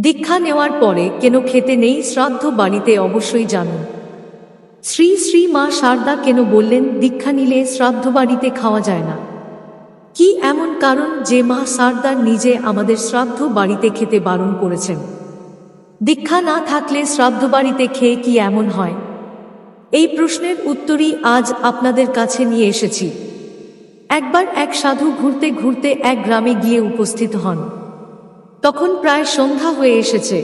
দীক্ষা নেওয়ার পরে কেন খেতে নেই শ্রাদ্ধ বাড়িতে অবশ্যই জানুন। শ্রী শ্রী মা সারদা কেন বললেন, দীক্ষা নিলে শ্রাদ্ধ বাড়িতে খাওয়া যায় না? কি এমন কারণ যে মা সারদার নিজে আমাদের শ্রাদ্ধ বাড়িতে খেতে বারণ করেছেন? দীক্ষা না থাকলে শ্রাদ্ধ বাড়িতে খেয়ে কি এমন হয়? এই প্রশ্নের উত্তরই আজ আপনাদের কাছে নিয়ে এসেছি। একবার এক সাধু ঘুরতে ঘুরতে এক গ্রামে গিয়ে উপস্থিত হন। তখন প্রায় সন্ধ্যা হয়ে এসেছে।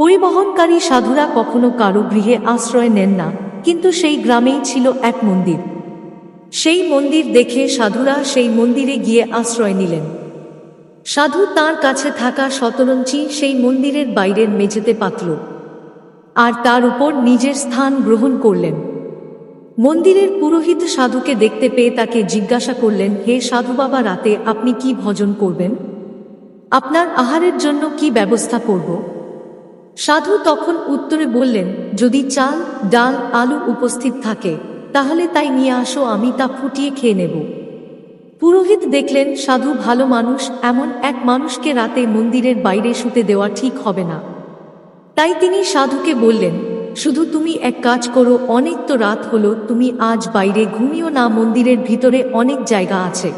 পরিবহনকারী সাধুরা কখনো কারও গৃহে আশ্রয় নেন না, কিন্তু সেই গ্রামেই ছিল এক মন্দির। সেই মন্দির দেখে সাধুরা সেই মন্দিরে গিয়ে আশ্রয় নিলেন। সাধু তার কাছে থাকা শতরঞ্চি সেই মন্দিরের বাইরের মেঝেতে পাতল আর তার উপর নিজের স্থান গ্রহণ করলেন। মন্দিরের পুরোহিত সাধুকে দেখতে পেয়ে তাকে জিজ্ঞাসা করলেন, হে সাধু বাবা রাতে আপনি কি ভজন করবেন? আপনার আহারের জন্য কি ব্যবস্থা করব? সাধু তখন উত্তরে বললেন, যদি চাল, ডাল, আলু উপস্থিত থাকে, তাহলে তাই নিয়ে আসো, আমি তা ফুটিয়ে খেয়ে নেব। পুরোহিত দেখলেন, সাধু ভালো মানুষ, এমন এক মানুষকে রাতে মন্দিরের বাইরে শুতে দেওয়া ঠিক হবে না। তাই তিনি সাধুকে বললেন, শুধু তুমি এক কাজ করো, অনেক তো রাত হলো, তুমি আজ বাইরে ঘুমিও না, মন্দিরের ভিতরে অনেক জায়গা আছে।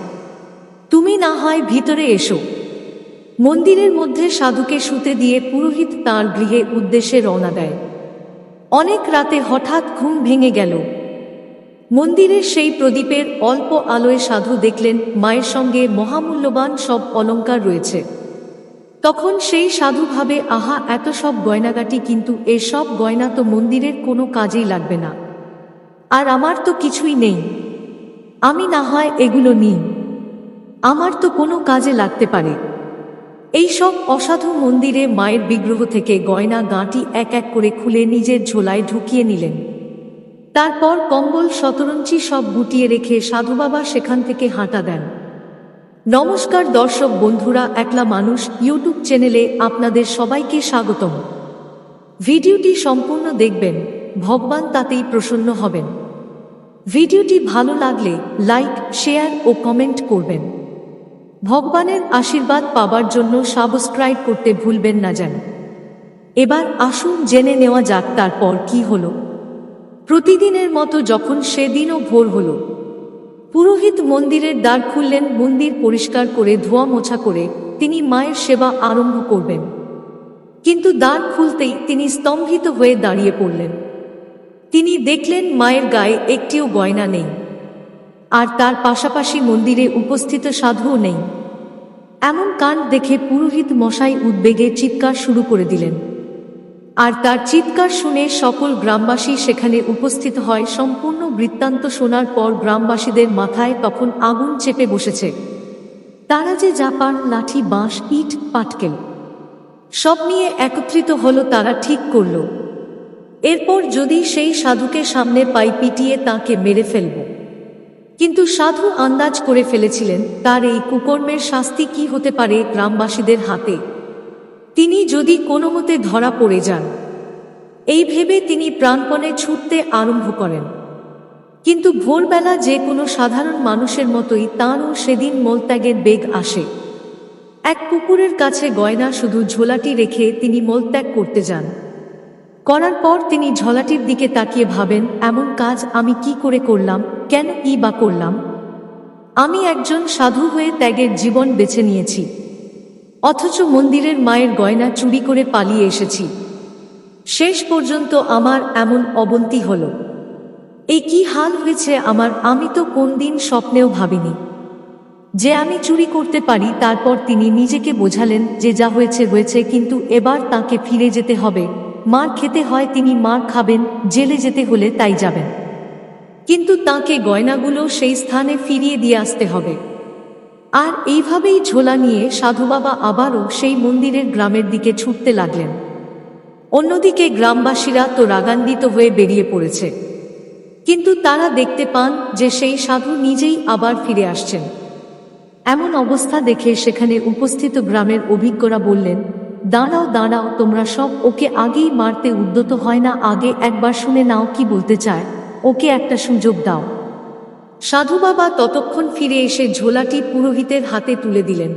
তুমি না হয় ভিতরে এসো। মন্দিরের মধ্যে সাধুকে শুতে দিয়ে পুরোহিত তাঁর গৃহে উদ্দেশ্যে রওনা দেয়। অনেক রাতে হঠাৎ ঘুম ভেঙে গেল। মন্দিরের সেই প্রদীপের অল্প আলোয় সাধু দেখলেন মায়ের সঙ্গে মহামূল্যবান সব অলঙ্কার রয়েছে। তখন সেই সাধু ভাবে, আহা, এত সব গয়নাগাটি কিন্তু এসব গয়না তো মন্দিরের কোনো কাজেই লাগবে না। আর আমার তো কিছুই নেই। আমি না হয় এগুলো নিই। আমার তো কোনো কাজে লাগতে পারে। এই সব অসাধু মন্দিরে মায়ের বিগ্রহ থেকে গয়না গাঁটি এক এক করে খুলে নিজের ঝোলায় ঢুকিয়ে নিলেন। তারপর কম্বল শতরঞ্চি সব গুটিয়ে রেখে সাধু বাবা সেখান থেকে হাঁটা দেন। নমস্কার দর্শক বন্ধুরা, একলা মানুষ, ইউটিউব চ্যানেলে আপনাদের সবাইকে স্বাগতম। ভিডিওটি সম্পূর্ণ দেখবেন, ভগবান তাতেই প্রসন্ন হবেন। ভিডিওটি ভালো লাগলে লাইক, শেয়ার ও কমেন্ট করবেন। ভগবানের আশীর্বাদ পাবার জন্য সাবস্ক্রাইব করতে ভুলবেন না যেন। এবার আসুন জেনে নেওয়া যাক তারপর কি হলো। প্রতিদিনের মতো যখন সেদিনও ভোর হলো, পুরোহিত মন্দিরের দ্বার খুললেন, মন্দির পরিষ্কার করে ধোয়া মোছা করে তিনি মায়ের সেবা আরম্ভ করবেন। কিন্তু দ্বার খুলতেই তিনি স্তম্ভিত হয়ে দাঁড়িয়ে পড়লেন। তিনি দেখলেন মায়ের গায়ে একটিও গয়না নেই। আর তার পাশাপাশি মন্দিরে উপস্থিত সাধুও নেই। এমন কাণ্ড দেখে পুরোহিত মশাই উদ্বেগে চিৎকার শুরু করে দিলেন। আর তার চিৎকার শুনে সকল গ্রামবাসী সেখানে উপস্থিত হয় সম্পূর্ণ বৃত্তান্ত শোনার পর গ্রামবাসীদের মাথায় তখন আগুন চেপে বসেছে। তারা যে জাপান লাঠি, বাঁশ, ইট, পাটকেল, সব নিয়ে একত্রিত হলো তারা ঠিক করল। এরপর যদি সেই সাধুকে সামনে পাই পিটিয়ে তাকে মেরে ফেলব। কিন্তু সাধু আন্দাজ করে ফেলেছিলেন তার এই কুকর্মের শাস্তি কি হতে পারে গ্রামবাসীদের হাতে। তিনি যদি কোনো মতে ধরা পড়ে যান, এই ভেবে তিনি প্রাণপণে ছুটতে আরম্ভ করেন। কিন্তু ভোরবেলা যে কোনো সাধারণ মানুষের মতোই তাঁরও সেদিন মলত্যাগের বেগ আসে। এক পুকুরের কাছে গয়না শুধু ঝোলাটি রেখে তিনি মলত্যাগ করতে যান। করার পর তিনি ঝোলাটির দিকে তাকিয়ে ভাবেন, এমন কাজ আমি কি করে করলাম? কেন ই বা করলাম? আমি একজন সাধু হয়ে ত্যাগের জীবন বেছে নিয়েছি। অথচ মন্দিরের মায়ের গয়না চুরি করে পালিয়ে এসেছি। শেষ পর্যন্ত আমার এমন অবন্তি হল। এই কি হাল হয়েছে আমার আমি তো কোন দিন স্বপ্নেও ভাবিনি। যে আমি চুরি করতে পারি, তারপর তিনি নিজেকে বোঝালেন যে যা হয়েছে হয়েছে, কিন্তু এবার তাকে ফিরে যেতে হবে। মার খেতে হয়, তিনি মার খাবেন, জেলে যেতে হলে তাই যাবেন। কিন্তু তাকে গয়নাগুলো সেই স্থানে ফিরিয়ে দিয়ে আসতে হবে। আর এইভাবেই ঝোলা নিয়ে সাধু বাবা আবারও সেই মন্দিরের গ্রামের দিকে ছুটতে লাগলেন। অন্যদিকে গ্রামবাসীরা তো রাগান্বিত হয়ে বেরিয়ে পড়েছে। কিন্তু তারা দেখতে পান যে সেই সাধু নিজেই আবার ফিরে আসছেন। এমন অবস্থা দেখে সেখানে উপস্থিত গ্রামের অভিজ্ঞরা বললেন, দাঁড়াও দাঁড়াও, তোমরা সব ওকে আগেই মারতে উদ্যত হয় না, আগে একবার শুনে নাও কি বলতে চায়। ওকে একটা সুযোগ দাও। সাধু বাবা ততক্ষণ ফিরে এসে ঝোলাটি পুরোহিতের হাতে তুলে দিলেন।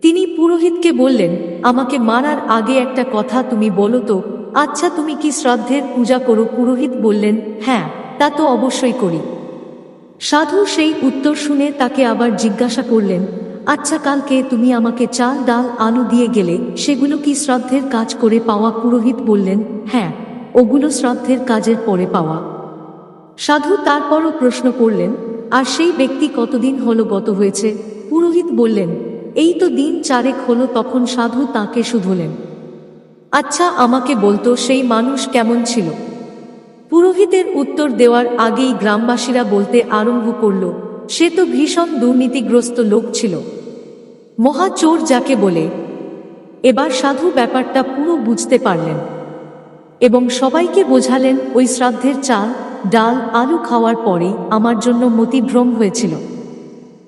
তিনি পুরোহিতকে বললেন, আমাকে মারার আগে একটা কথা তুমি বলো তো আচ্ছা তুমি কি শ্রাদ্ধের পূজা করো? পুরোহিত বললেন হ্যাঁ তা তো অবশ্যই করি। সাধু সেই উত্তর শুনে তাকে আবার জিজ্ঞাসা করলেন আচ্ছা কালকে তুমি আমাকে চাল, ডাল, আলু দিয়ে গেলে সেগুলো কি শ্রাদ্ধের কাজ করে পাওয়া? পুরোহিত বললেন হ্যাঁ ওগুলো শ্রাদ্ধের কাজের পরে পাওয়া। সাধু তারপরও প্রশ্ন করলেন, আর সেই ব্যক্তি কতদিন হলো গত হয়েছে? পুরোহিত বললেন, এই তো দিন চারেক হলো তখন সাধু তাকে শুধলেন। আচ্ছা আমাকে বলতো সেই মানুষ কেমন ছিল? পুরোহিতের উত্তর দেওয়ার আগেই গ্রামবাসীরা বলতে আরম্ভ করল, সে তো ভীষণ দুর্নীতিগ্রস্ত লোক ছিল। মহাচোর যাকে বলে। এবার সাধু ব্যাপারটা পুরো বুঝতে পারলেন এবং সবাইকে বোঝালেন ওই শ্রাদ্ধের চাল ডাল আলু খাওয়ার পরে আমার জন্য মতিভ্রম হয়েছিল।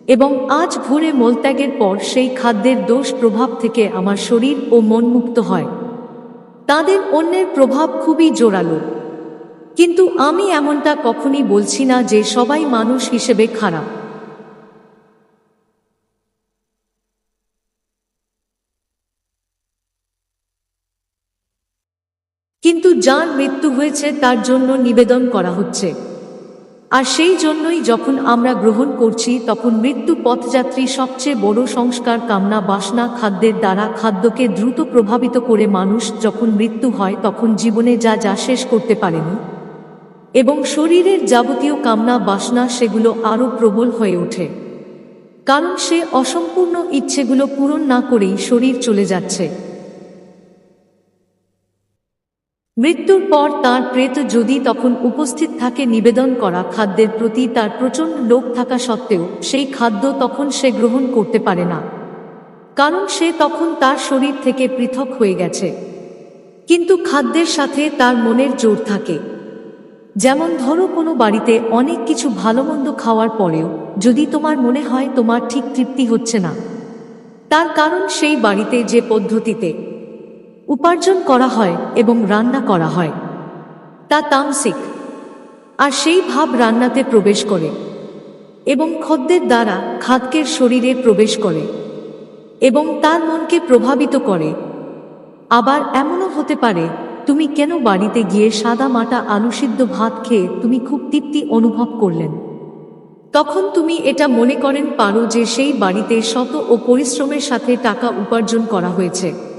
এবং আজ ভোরে মলত্যাগের পর সেই খাদ্যের দোষ প্রভাব থেকে আমার শরীর ও মন মুক্ত হয়। তাদের অন্যের প্রভাব খুবই জোরালো। কিন্তু আমি এমনটা কখনই বলছি না যে সবাই মানুষ হিসেবে খারাপ কিন্তু যার মৃত্যু হয়েছে, তার জন্য নিবেদন করা হচ্ছে। আর সেই জন্যই যখন আমরা গ্রহণ করছি, তখন মৃত্যু পথযাত্রী সবচেয়ে বড় সংস্কার, কামনা, বাসনা খাদ্যের দ্বারা খাদ্যকে দ্রুত প্রভাবিত করে মানুষ যখন মৃত্যু হয়, তখন জীবনে যা যা শেষ করতে পারেনি এবং শরীরের যাবতীয় কামনা, বাসনা সেগুলো আরও প্রবল হয়ে ওঠে। কারণ সে অসম্পূর্ণ ইচ্ছেগুলো পূরণ না করেই শরীর চলে যাচ্ছে। মৃত্যুর পর তার প্রেত যদি তখন উপস্থিত থাকে নিবেদন করা খাদ্যের প্রতি তার প্রচণ্ড লোভ থাকা সত্ত্বেও, সেই খাদ্য তখন সে গ্রহণ করতে পারে না। কারণ সে তখন তার শরীর থেকে পৃথক হয়ে গেছে। কিন্তু খাদ্যের সাথে তার মনের জোর থাকে। যেমন ধরো কোনো বাড়িতে অনেক কিছু ভালো মন্দ খাওয়ার পরেও, যদি তোমার মনে হয় তোমার ঠিক তৃপ্তি হচ্ছে না। তার কারণ সেই বাড়িতে যে পদ্ধতিতে উপার্জন করা হয় এবং রান্না করা হয়। তা তামসিক। আর সেই ভাব রান্নাতে প্রবেশ করে এবং খদ্দের দ্বারা খাদ্যের শরীরে প্রবেশ করে এবং তার মনকে প্রভাবিত করে। আবার এমনও হতে পারে, তুমি কেন বাড়িতে গিয়ে সাদা মাটা আলু সিদ্ধ ভাত খেয়ে তুমি খুব তৃপ্তি অনুভব করলেন? তখন তুমি এটা মনে করেন পারো যে সেই বাড়িতে শত ও পরিশ্রমের সাথে টাকা উপার্জন করা হয়েছে।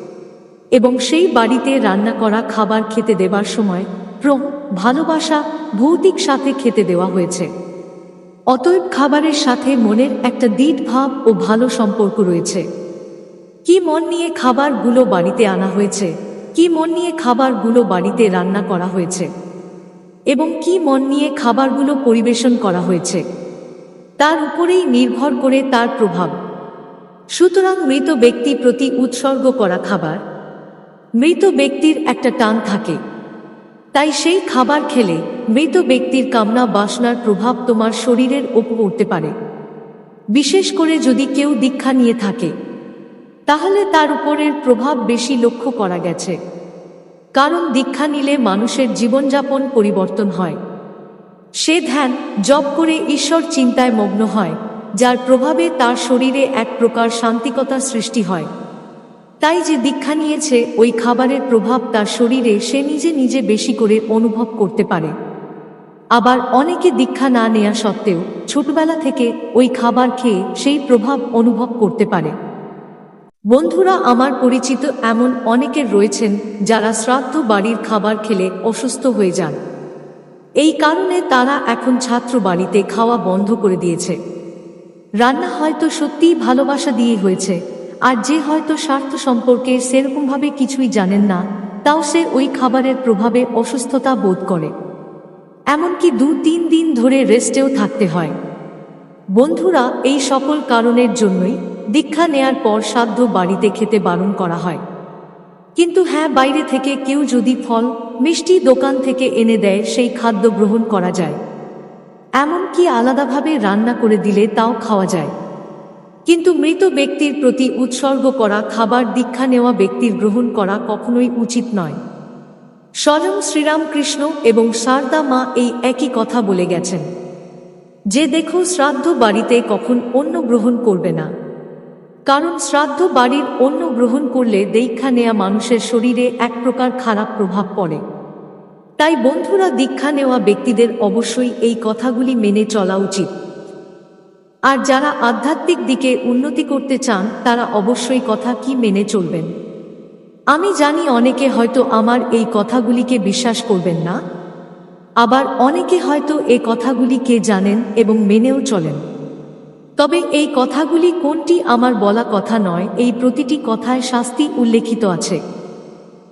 এবং সেই বাড়িতে রান্না করা খাবার খেতে দেবার সময় প্রম ভালোবাসা ভৌতিক সাথে খেতে দেওয়া হয়েছে। অতএব খাবারের সাথে মনের একটা দৃঢ় ভাব ও ভালো সম্পর্ক রয়েছে। কি মন নিয়ে খাবারগুলো বাড়িতে আনা হয়েছে, কি মন নিয়ে খাবারগুলো বাড়িতে রান্না করা হয়েছে, এবং কি মন নিয়ে খাবারগুলো পরিবেশন করা হয়েছে, তার উপরেই নির্ভর করে তার প্রভাব। সুতরাং মৃত ব্যক্তি প্রতি উৎসর্গ করা খাবার মৃত ব্যক্তির একটা টান থাকে। তাই সেই খাবার খেলে মৃত ব্যক্তির কামনা বাসনার প্রভাব তোমার শরীরের ওপর উঠতে পারে। বিশেষ করে যদি কেউ দীক্ষা নিয়ে থাকে, তাহলে তার উপরের প্রভাব বেশি লক্ষ্য করা গেছে। কারণ দীক্ষা নিলে মানুষের জীবনযাপন পরিবর্তন হয়। সে ধ্যান জপ করে ঈশ্বর চিন্তায় মগ্ন হয়, যার প্রভাবে তার শরীরে এক প্রকার শান্তিকতা সৃষ্টি হয়। তাই যে দীক্ষা নিয়েছে, ওই খাবারের প্রভাব তার শরীরে সে নিজে নিজে বেশি করে অনুভব করতে পারে। আবার অনেকে দীক্ষা না নেয়া সত্ত্বেও ছোটবেলা থেকে ওই খাবার খেয়ে সেই প্রভাব অনুভব করতে পারে। বন্ধুরা, আমার পরিচিত এমন অনেকের রয়েছেন যারা শ্রাদ্ধ বাড়ির খাবার খেলে অসুস্থ হয়ে যান। এই কারণে তারা এখন ছাত্র বাড়িতে খাওয়া বন্ধ করে দিয়েছে। রান্না হয়তো সত্যিই ভালোবাসা দিয়ে হয়েছে আর যে হয়তো স্বার্থ সম্পর্কে সেরকমভাবে কিছুই জানেন না, তাও সে ওই খাবারের প্রভাবে অসুস্থতা বোধ করে। এমনকি দু তিন দিন ধরে রেস্টেও থাকতে হয়। বন্ধুরা, এই সকল কারণের জন্যই দীক্ষা নেয়ার পর সাধ্য বাড়িতে খেতে বারণ করা হয়। কিন্তু হ্যাঁ বাইরে থেকে কেউ যদি ফল, মিষ্টি দোকান থেকে এনে দেয়, সেই খাদ্য গ্রহণ করা যায়। এমনকি আলাদাভাবে রান্না করে দিলে তাও খাওয়া যায়। কিন্তু মৃত ব্যক্তির প্রতি উৎসর্গ করা, খাবার দীক্ষা নেওয়া ব্যক্তির গ্রহণ করা কখনোই উচিত নয়। স্বয়ং শ্রীরামকৃষ্ণ এবং সারদা মা এই একই কথা বলে গেছেন। যে দেখো শ্রাদ্ধ বাড়িতে কখন অন্য গ্রহণ করবে না। কারণ শ্রাদ্ধ বাড়ির অন্য গ্রহণ করলে দীক্ষা নেয়া মানুষের শরীরে এক প্রকার খারাপ প্রভাব পড়ে। তাই বন্ধুরা দীক্ষা নেওয়া ব্যক্তিদের অবশ্যই এই কথাগুলি মেনে চলা উচিত। আর যারা আধ্যাত্মিক দিকে উন্নতি করতে চান, তারা অবশ্যই কথা কি মেনে চলবেন? আমি জানি অনেকে হয়তো আমার এই কথাগুলিকে বিশ্বাস করবেন না। আবার অনেকে হয়তো এই কথাগুলিকে জানেন এবং মেনেও চলেন। তবে এই কথাগুলি কোনটি আমার বলা কথা নয়, এই প্রতিটি কথায় শাস্তি উল্লেখিত আছে।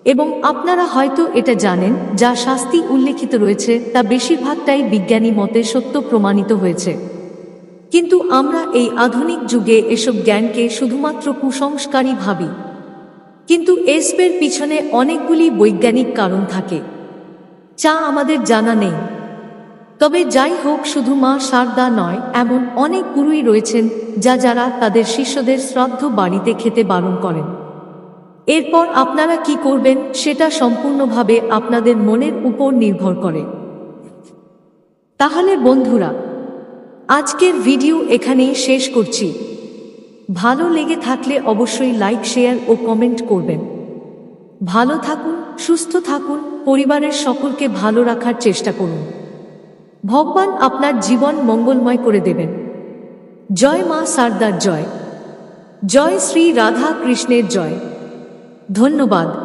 এবং আপনারা হয়তো এটা জানেন, যা শাস্তি উল্লেখিত রয়েছে, তা বেশিরভাগটাই বিজ্ঞানী মতে সত্য প্রমাণিত হয়েছে। কিন্তু আমরা এই আধুনিক যুগে এসব জ্ঞানকে শুধুমাত্র কুসংস্কারই ভাবি। কিন্তু এসবের পিছনে অনেকগুলি বৈজ্ঞানিক কারণ থাকে, যা আমাদের জানা নেই। তবে যাই হোক, শুধু মা সারদা নয়, এমন অনেক গুরুই রয়েছেন, যা যারা তাদের শিষ্যদের শ্রাদ্ধ বাড়িতে খেতে বারণ করেন। এরপর আপনারা কি করবেন, সেটা সম্পূর্ণভাবে আপনাদের মনের উপর নির্ভর করে। তাহলে বন্ধুরা আজকের ভিডিও এখানেই শেষ করছি। ভালো লেগে থাকলে অবশ্যই লাইক, শেয়ার ও কমেন্ট করবেন। ভালো থাকুন, সুস্থ থাকুন, পরিবারের সকলকে ভালো রাখার চেষ্টা করুন। ভগবান আপনার জীবন মঙ্গলময় করে দেবেন। জয় মা সারদার জয়। জয় শ্রী রাধা কৃষ্ণের জয়। ধন্যবাদ।